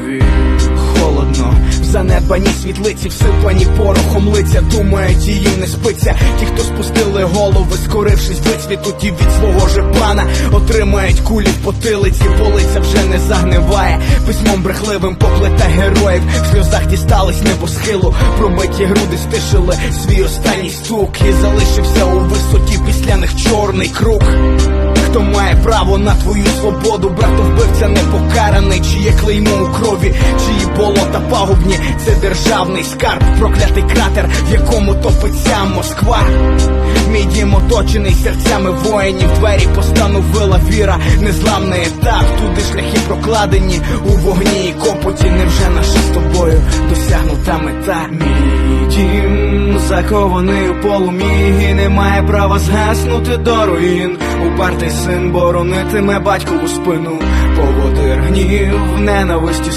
крові. Холодно, в занедбані світлиці, всипані порохом лиця, думають, їм не спиться. Ті, хто спустили голови, скорившись вицвіту, ті від свого же плана, отримають кулі в потилиці, полиця вже не загниває. Письмом брехливим поплета героїв, в сльозах дістались небосхилу, пробиті груди стишили свій останній стук, і залишився у висоті післяних чорний круг. Хто має право на твою свободу, братовбивця не у крові, чиї болота пагубні, це державний скарб, проклятий кратер, в якому топиться Москва. Мій дім оточений серцями воїнів, двері постановила віра, незламний етап, туди шляхи прокладені у вогні і копоті. Невже наша з тобою досягнута мета? Мій дім закований у полумі і немає права згаснути до руїн. Упартий син боронитиме батькову спину, поводир гнів, ненависті